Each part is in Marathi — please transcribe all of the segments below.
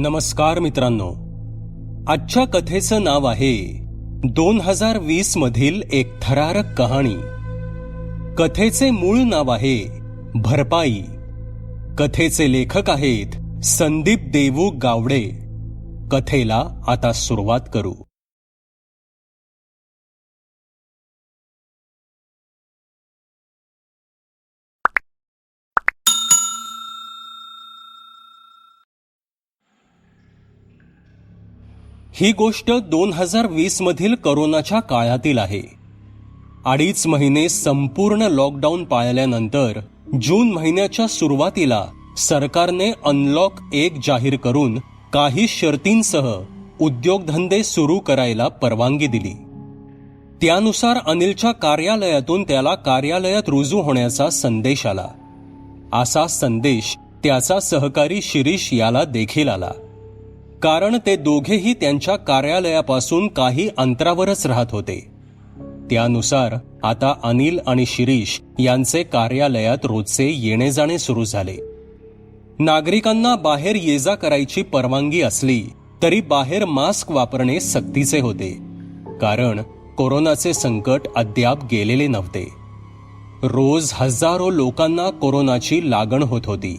नमस्कार मित्रांनो. आजच्या कथेचं नाव आहे दोन हजार वीस मधील एक थरारक कहाणी. कथेचे मूळ नाव आहे भरपाई. कथेचे लेखक आहेत संदीप देवू गावडे. कथेला आता सुरुवात करू. ही गोष्ट दोन हजार वीस मधील करोनाच्या काळातील आहे. अडीच महिने संपूर्ण लॉकडाऊन पाळल्यानंतर जून महिन्याच्या सुरुवातीला सरकारने अनलॉक एक जाहीर करून काही शर्तींसह उद्योगधंदे सुरू करायला परवानगी दिली. त्यानुसार अनिलच्या कार्यालयातून त्याला कार्यालयात रुजू होण्याचा संदेश आला. असा संदेश त्याचा सहकारी शिरीष याला देखील आला. कारण ते दोघेही त्यांच्या कार्यालयापासून काही अंतरावरच राहत होते. त्यानुसार आता अनिल आणि शिरीष यांचे कार्यालयात रोजचे येणे जाणे सुरू झाले. नागरिकांना बाहेर ये जा करायची परवानगी असली तरी बाहेर मास्क वापरणे सक्तीचे होते. कारण कोरोनाचे संकट अद्याप गेलेले नव्हते. रोज हजारो लोकांना कोरोनाची लागण होत होती.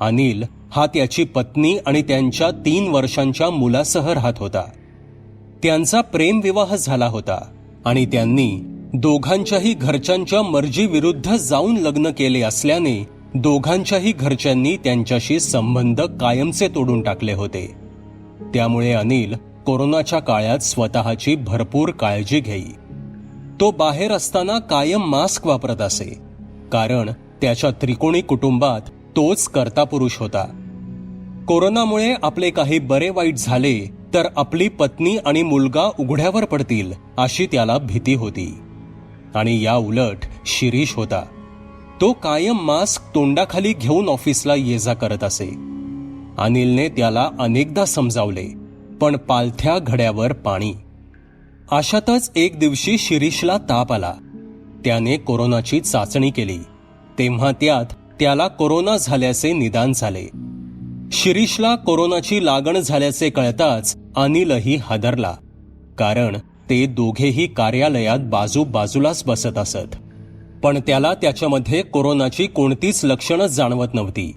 अनिल हा त्याची पत्नी आणि त्यांच्या तीन वर्षांच्या मुलासह राहत होता. त्यांचा प्रेमविवाह झाला होता आणि त्यांनी दोघांच्याही घरच्यांच्या मर्जीविरुद्ध जाऊन लग्न केले असल्याने दोघांच्याही घरच्यांनी त्यांच्याशी संबंध कायमचे तोडून टाकले होते. त्यामुळे अनिल कोरोनाच्या काळात स्वतःची भरपूर काळजी घेई. तो बाहेर असताना कायम मास्क वापरत असे कारण त्याच्या त्रिकोणी कुटुंबात तोच कर्ता पुरुष होता. कोरोनामुळे आपले काही बरे वाईट झाले तर आपली पत्नी आणि मुलगा उघड्यावर पडतील अशी त्याला भीती होती. आणि या उलट शिरीष होता. तो कायम मास्क तोंडाखाली घेऊन ऑफिसला ये जा करत असे. अनिलने त्याला अनेकदा समजावले पण पालथ्या घड्यावर पाणी. अशातच एक दिवशी शिरीषला ताप आला. त्याने कोरोनाची चाचणी केली. तेव्हा त्यात त्याला कोरोना झाल्याचे निदान झाले. शिरीषला कोरोनाची लागण झाल्याचे कळताच अनिलही हादरला. कारण ते दोघेही कार्यालयात बाजू बाजूलाच बसत असत. पण त्याला त्याच्यामध्ये कोरोनाची कोणतीच लक्षणं जाणवत नव्हती.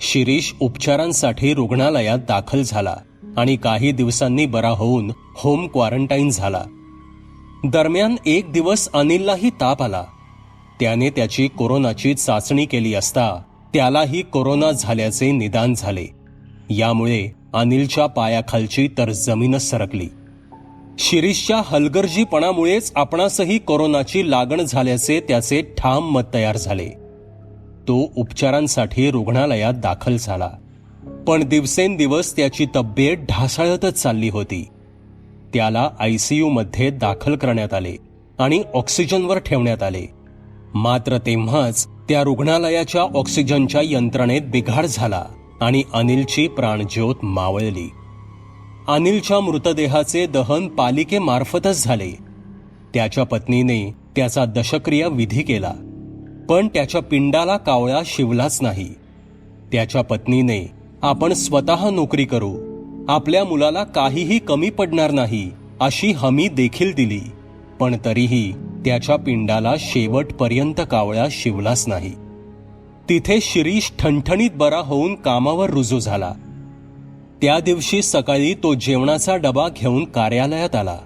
शिरीष उपचारांसाठी रुग्णालयात दाखल झाला आणि काही दिवसांनी बरा होऊन होम क्वारंटाईन झाला. दरम्यान एक दिवस अनिललाही ताप आला. त्याने त्याची कोरोनाची चाचणी केली असता त्यालाही कोरोना झाल्याचे निदान झाले. यामुळे अनिलच्या पायाखालची तर जमीनच सरकली. शिरीषच्या हलगर्जीपणामुळेच आपणासही कोरोनाची लागण झाल्याचे त्याचे ठाम मत तयार झाले. तो उपचारांसाठी रुग्णालयात दाखल झाला. पण दिवसेंदिवस त्याची तब्येत ढासळतच चालली होती. त्याला आयसीयू मध्ये दाखल करण्यात आले आणि ऑक्सिजनवर ठेवण्यात आले. मात्र तेव्हाच त्या रुग्णालयाच्या ऑक्सिजनच्या यंत्रणेत बिघाड झाला आणि अनिलची प्राणज्योत मावळली. अनिलच्या मृतदेहाचे दहन पालिकेमार्फतच झाले. त्याच्या पत्नीने त्याचा दशक्रिया विधी केला पण त्याच्या पिंडाला कावळा शिवलाच नाही. त्याच्या पत्नीने आपण स्वतः नोकरी करू. आपल्या मुलाला काहीही कमी पडणार नाही अशी हमी देखील दिली. पण तरीही त्याच्या पिंडाला शेवटपर्यंत कावळा शिवलाच नाही. तिथे शिरीष ठणठणीत बरा होऊन कामावर रुजू झाला. त्या दिवशी सकाळी तो जेवणाचा डबा घेऊन कार्यालयात आला.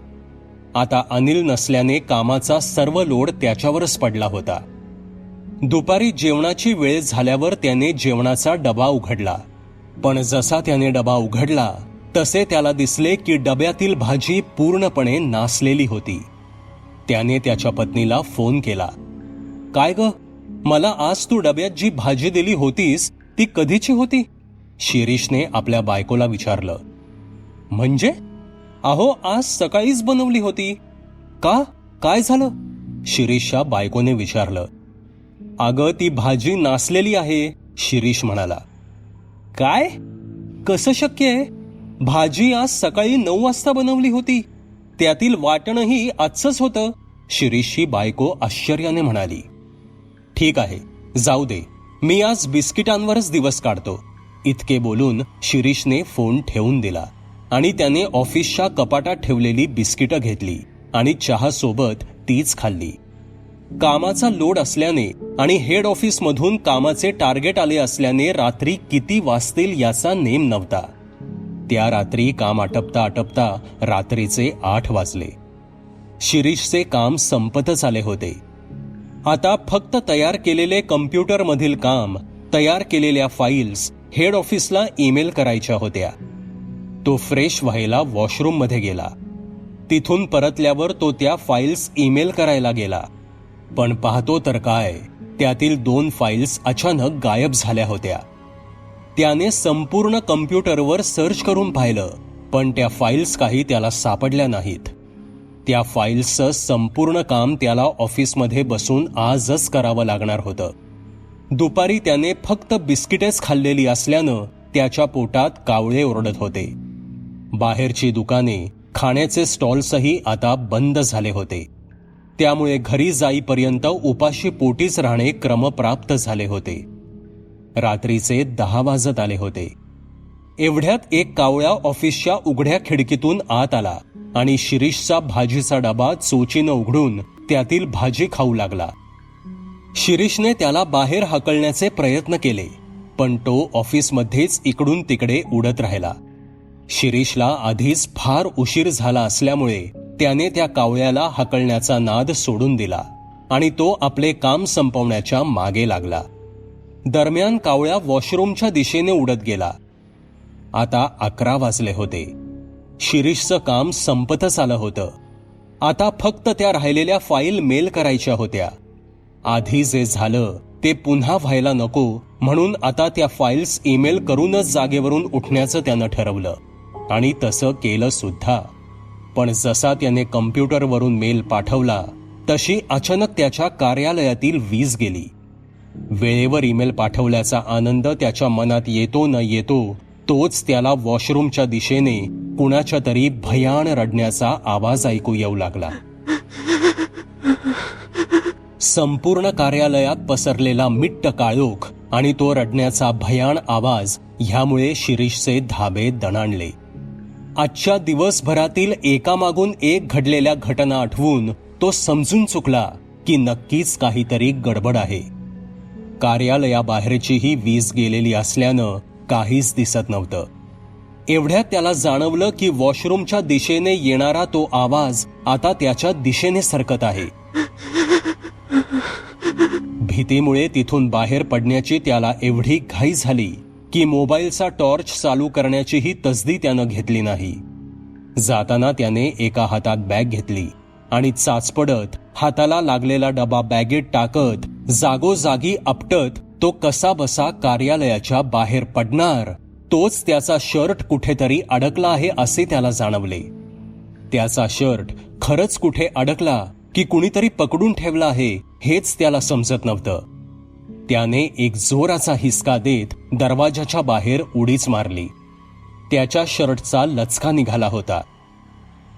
आता अनिल नसल्याने कामाचा सर्व लोड त्याच्यावरच पडला होता. दुपारी जेवणाची वेळ झाल्यावर त्याने जेवणाचा डबा उघडला. पण जसा त्याने डबा उघडला तसे त्याला दिसले की डब्यातील भाजी पूर्णपणे नासलेली होती. त्याने त्याच्या पत्नीला फोन केला. काय ग? मला आज तू डब्यात जी भाजी दिली होतीस ती कधीची होती? शिरीषने आपल्या बायकोला विचारलं. म्हणजे? अहो आज सकाळीच बनवली होती. का? काय झालं? शिरीषच्या बायकोने विचारलं. अगं ती भाजी नासलेली आहे शिरीष म्हणाला. काय? कसं शक्य आहे? भाजी आज सकाळी नऊ वाजता बनवली होती. त्यातील वाटणही आजचंच होतं शिरीषची बायको आश्चर्याने म्हणाली. ठीक आहे जाऊ दे मी आज बिस्किटांवरच दिवस काढतो. इतके बोलून शिरीषने फोन ठेवून दिला आणि त्याने ऑफिसच्या कपाटात ठेवलेली बिस्किटं घेतली आणि चहासोबत तीच खाल्ली. कामाचा लोड असल्याने आणि हेड ऑफिसमधून कामाचे टार्गेट आले असल्याने रात्री किती वाजतील याचा नेम नव्हता. त्या रात्री काम आटपता आटपता रात्रीचे आठ वाजले. शिरीषचे काम संपतच आले होते. आता फक्त तयार केलेले कम्प्युटरमधील काम तयार केलेल्या फाईल्स हेड ऑफिसला ईमेल करायच्या होत्या. तो फ्रेश व्हायला वॉशरूममध्ये गेला. तिथून परतल्यावर तो त्या फाईल्स ईमेल करायला गेला. पण पाहतो तर काय त्यातील दोन फाईल्स अचानक गायब झाल्या होत्या. त्याने संपूर्ण कम्प्युटरवर सर्च करून पाहिलं पण त्या फाईल्स काही त्याला सापडल्या नाहीत. त्या फाईल्सचं संपूर्ण काम त्याला ऑफिसमध्ये बसून आजच करावं लागणार होतं. दुपारी त्याने फक्त बिस्किटेच खाल्लेली असल्यानं त्याच्या पोटात कावळे ओरडत होते. बाहेरची दुकाने खाण्याचे स्टॉल्सही आता बंद झाले होते. त्यामुळे घरी जाईपर्यंत उपाशी पोटीच राहणे क्रमप्राप्त झाले होते. रात्रीचे दहा वाजत आले होते. एवढ्यात एक कावळ्या ऑफिसच्या उघड्या खिडकीतून आत आला आणि शिरीषचा भाजीचा डबा चोचीनं उघडून त्यातील भाजी खाऊ लागला. शिरीषने त्याला बाहेर हाकलण्याचे प्रयत्न केले पण तो ऑफिसमध्येच इकडून तिकडे उडत राहिला. शिरीषला आधीच फार उशीर झाला असल्यामुळे त्याने त्या कावळ्याला हाकलण्याचा नाद सोडून दिला आणि तो आपले काम संपवण्याच्या मागे लागला. दरम्यान कावळ्या वॉशरूमच्या दिशेने उडत गेला. आता अकरा वाजले होते. शिरीषचं काम संपतच आलं होतं. आता फक्त त्या राहिलेल्या फाईल मेल करायच्या होत्या. आधी जे झालं ते पुन्हा व्हायला नको म्हणून आता त्या फाईल्स ईमेल करूनच जागेवरून उठण्याचं त्यानं ठरवलं. आणि तसं केलं सुद्धा. पण जसा त्याने कम्प्युटरवरून मेल पाठवला तशी अचानक त्याच्या कार्यालयातील वीज गेली. वेळेवर ईमेल पाठवल्याचा आनंद त्याच्या मनात येतो न येतो तोच त्याला वॉशरूमच्या दिशेने कुणाच्या तरी भयान रडण्याचा आवाज ऐकू येऊ लागला. संपूर्ण कार्यालयात पसरलेला मिट्ट काळोख आणि तो रडण्याचा भयान आवाज ह्यामुळे शिरीषचे धाबे दणाणले. आजच्या दिवसभरातील एकामागून एक घडलेल्या घटना आठवून तो समजून चुकला की नक्कीच काहीतरी गडबड आहे. कार्यालयाबाहेरचीही वीज गेलेली असल्यानं काहीच दिसत नव्हतं. एवढ्यात त्याला जाणवलं की वॉशरूमच्या दिशेने येणारा तो आवाज आता त्याच्या दिशेने सरकत आहे. भीतीमुळे तिथून बाहेर पडण्याची त्याला एवढी घाई झाली की मोबाईलचा टॉर्च चालू करण्याचीही तसदी त्यानं घेतली नाही. जाताना त्याने एका हातात बॅग घेतली आणि चाचपडत हाताला लागलेला डबा बॅगेत टाकत जागोजागी आपटत तो कसाबसा कार्यालयाच्या बाहेर पडणार. तोच त्याचा शर्ट कुठेतरी अडकला आहे असे त्याला जाणवले. त्याचा शर्ट खरंच कुठे अडकला की कुणीतरी पकडून ठेवला आहे हेच त्याला समजत नव्हतं. त्याने एक जोराचा हिसका देत दरवाजाच्या बाहेर उडीच मारली. त्याच्या शर्टचा लचका निघाला होता.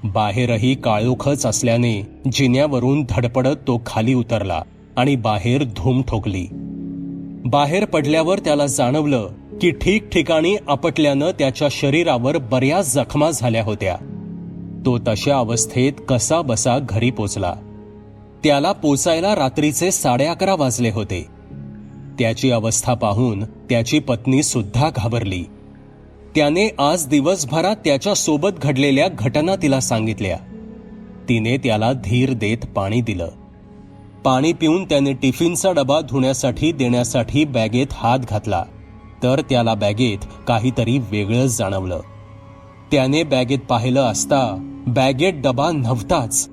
बाहेरही काळोखच असल्याने जिन्यावरून धडपडत तो खाली उतरला. आणि बाहेर धूम ठोकली. बाहेर पडल्यावर त्याला जाणवलं की ठिकठिकाणी आपटल्यानं त्याच्या शरीरावर बऱ्याच जखमा झाल्या होत्या. तो तशा अवस्थेत कसा बसा घरी पोचला. त्याला पोचायला रात्रीचे साडे अकरा वाजले होते. त्याची अवस्था पाहून त्याची पत्नी सुद्धा घाबरली. त्याने आज दिवसभरात त्याच्या सोबत घडलेल्या घटना तिला सांगितल्या. तिने त्याला धीर देत पाणी दिलं. पाणी पिऊन त्याने टिफिनचा डबा धुण्यासाठी देण्यासाठी बॅगेत हात घातला. तर त्याला बॅगेत काहीतरी वेगळंच जाणवलं. त्याने बॅगेत पाहिलं असता बॅगेत डबा नव्हताच.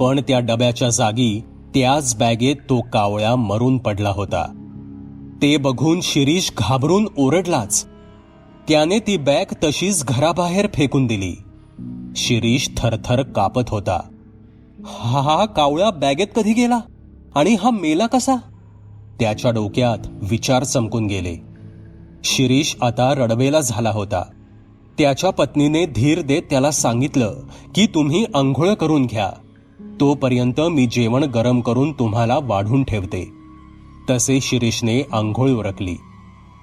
पण त्या डब्याच्या जागी त्याच बॅगेत तो कावळ्या मरून पडला होता. ते बघून शिरीष घाबरून ओरडलाच. त्याने ती बॅग तशीच घराबाहेर फेकून दिली. शिरीष थरथर कापत होता. हा हा कावळा बॅगेत कधी गेला? आणि हा मेला कसा? त्याच्या डोक्यात विचार चमकून गेले. शिरीष आता रडवेला झाला होता. त्याच्या पत्नीने धीर देत त्याला सांगितलं की तुम्ही आंघोळ करून घ्या. तोपर्यंत मी जेवण गरम करून तुम्हाला वाढून ठेवते. तसे शिरीषने आंघोळ उरकली.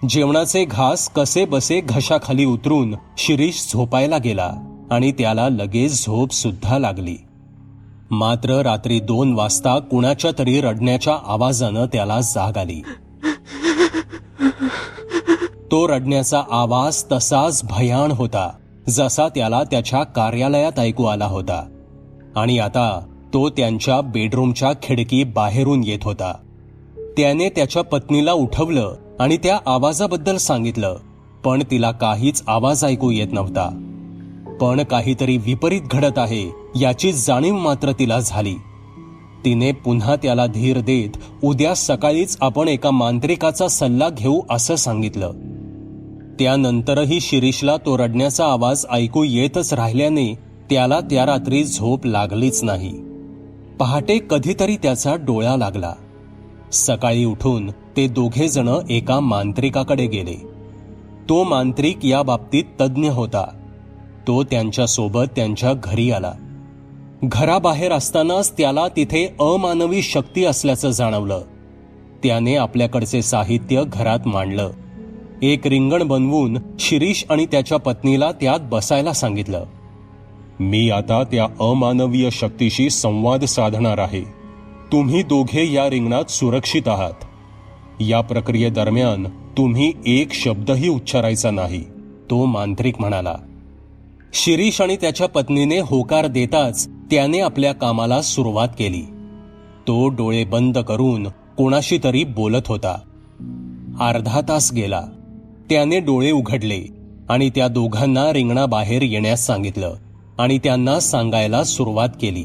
जेवणाचे घास कसे बसे घशाखाली उतरून शिरीष झोपायला गेला आणि त्याला लगेच झोप सुद्धा लागली. मात्र रात्री दोन वाजता कुणाच्या तरी रडण्याच्या आवाजानं त्याला जाग आली. तो रडण्याचा आवाज तसाच भयाण होता जसा त्याला त्याच्या कार्यालयात ऐकू आला होता. आणि आता तो त्यांच्या बेडरूमच्या खिडकी बाहेरून येत होता. त्याने त्याच्या पत्नीला उठवलं आणि त्या आवाजाबद्दल सांगितलं पण तिला काहीच आवाज ऐकू येत नव्हता. पण काहीतरी विपरीत घडत आहे याची जाणीव मात्र तिला झाली. तिने पुन्हा त्याला धीर देत उद्या सकाळीच आपण एका मांत्रिकाचा सल्ला घेऊ असं सांगितलं. त्यानंतरही शिरीषला तो रडण्याचा आवाज ऐकू येतच राहिल्याने त्याला त्या रात्री झोप लागलीच नाही. पहाटे कधीतरी त्याचा डोळा लागला. सकाळी उठून ते दोघे जण एका मांत्रिकाकडे गेले. तो मांत्रिक या बाबतीत तज्ज्ञ होता. तो त्यांच्यासोबत त्यांच्या घरी आला. घराबाहेर असतानाच त्याला तिथे अमानवी शक्ती असल्याचं जाणवलं. त्याने आपल्याकडचे साहित्य घरात मांडलं. एक रिंगण बनवून शिरीष आणि त्याच्या पत्नीला त्यात बसायला सांगितलं. मी आता त्या अमानवीय शक्तीशी संवाद साधणार आहे. तुम्ही दोघे या रिंगणात सुरक्षित आहात. या प्रक्रियेदरम्यान तुम्ही एक शब्दही उच्चारायचा नाही तो मांत्रिक म्हणाला. शिरीष आणि त्याच्या पत्नीने होकार देताच त्याने आपल्या कामाला सुरुवात केली. तो डोळे बंद करून कोणाशी तरी बोलत होता. अर्धा तास गेला. त्याने डोळे उघडले आणि त्या दोघांना रिंगणाबाहेर येण्यास सांगितलं आणि त्यांना सांगायला सुरुवात केली.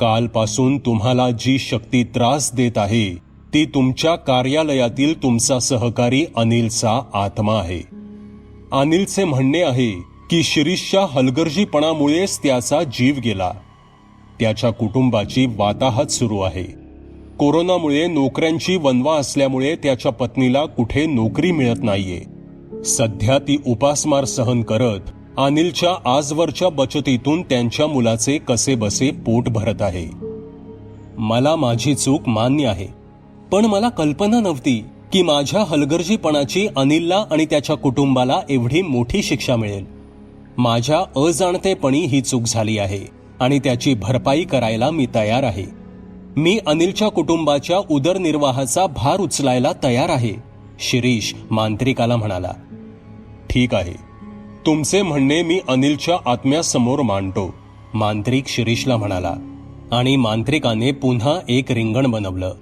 कालपासून तुम्हाला जी शक्ती त्रास देत आहे ती तुमच्या कार्यालयातील तुमचा सहकारी अनिलचा आत्मा आहे. अनिलचे म्हणणे आहे की शिरीषच्या हलगर्जीपणामुळेच त्याचा जीव गेला. त्याच्या कुटुंबाची वाताहत सुरू आहे. कोरोनामुळे नोकऱ्यांची वनवा असल्यामुळे त्याच्या पत्नीला कुठे नोकरी मिळत नाहीये. सध्या ती उपासमार सहन करत अनिलच्या आजवरच्या बचतीतून त्यांच्या मुलाचे कसे बसे पोट भरत आहे. मला माझी चूक मान्य आहे. पण मला कल्पना नव्हती की माझ्या हलगर्जीपणाची अनिलला आणि त्याच्या कुटुंबाला एवढी मोठी शिक्षा मिळेल. माझ्या अजाणतेपणी ही चूक झाली आहे आणि त्याची भरपाई करायला मी तयार आहे. मी अनिलच्या कुटुंबाच्या उदरनिर्वाहाचा भार उचलायला तयार आहे शिरीष मांत्रिकाला म्हणाला. ठीक आहे. तुमचे म्हणणे मी अनिलच्या आत्म्यासमोर मांडतो मांत्रिक शिरीषला म्हणाला. आणि मांत्रिकाने पुन्हा एक रिंगण बनवलं.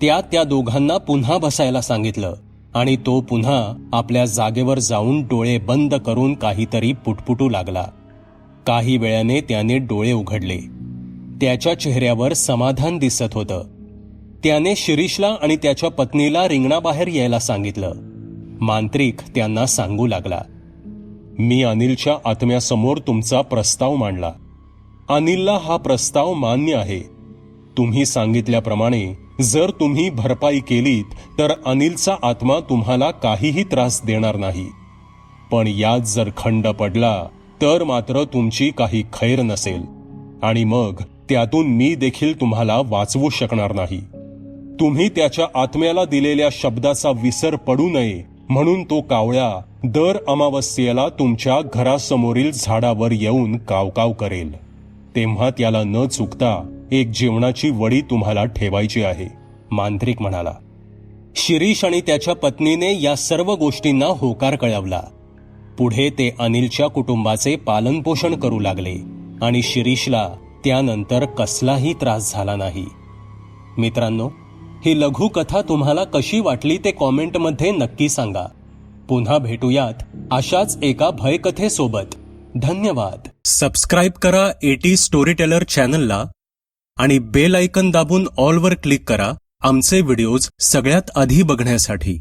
त्यात त्या दोघांना पुन्हा बसायला सांगितलं. आणि तो पुन्हा आपल्या जागेवर जाऊन डोळे बंद करून काहीतरी पुटपुटू लागला. काही वेळाने त्याने डोळे उघडले. त्याच्या चेहऱ्यावर समाधान दिसत होतं. त्याने शिरीषला आणि त्याच्या पत्नीला रिंगणाबाहेर यायला सांगितलं. मांत्रिक त्यांना सांगू लागला. मी अनिलच्या आत्म्यासमोर तुमचा प्रस्ताव मांडला. अनिलला हा प्रस्ताव मान्य आहे. तुम्ही सांगितल्याप्रमाणे जर तुम्ही भरपाई केलीत तर अनिलचा आत्मा तुम्हाला काहीही त्रास देणार नाही. पण यात जर खंड पडला तर मात्र तुमची काही खैर नसेल. आणि मग त्यातून मी देखील तुम्हाला वाचवू शकणार नाही. तुम्ही त्याच्या आत्म्याला दिलेल्या शब्दाचा विसर पडू नये म्हणून तो कावळ्या दर अमावस्येला तुमच्या घरासमोरील झाडावर येऊन कावकाव करेल. तेव्हा त्याला न चुकता एक जेवणाची वडी तुम्हाला ठेवायची आहे. मांत्रिक म्हणाला शिरीष आणि त्याच्या पत्नीने या सर्व गोष्टींना होकार कळवला. पुढे ते अनिलच्या कुटुंबाचे पालनपोषण करू लागले आणि शिरीषला त्यानंतर कसलाही त्रास झाला नाही. मित्रांनो ही लघुकथा तुम्हाला कशी वाटली ते कॉमेंटमध्ये नक्की सांगा. पुन्हा भेटूयात अशाच एका भयकथेसोबत. धन्यवाद. सबस्क्राईब करा एटी स्टोरी टेलर चॅनलला आणि बेल आयकन दाबून ऑलवर क्लिक करा. आमचे व्हिडिओज सगळ्यात आधी बघण्यासाठी.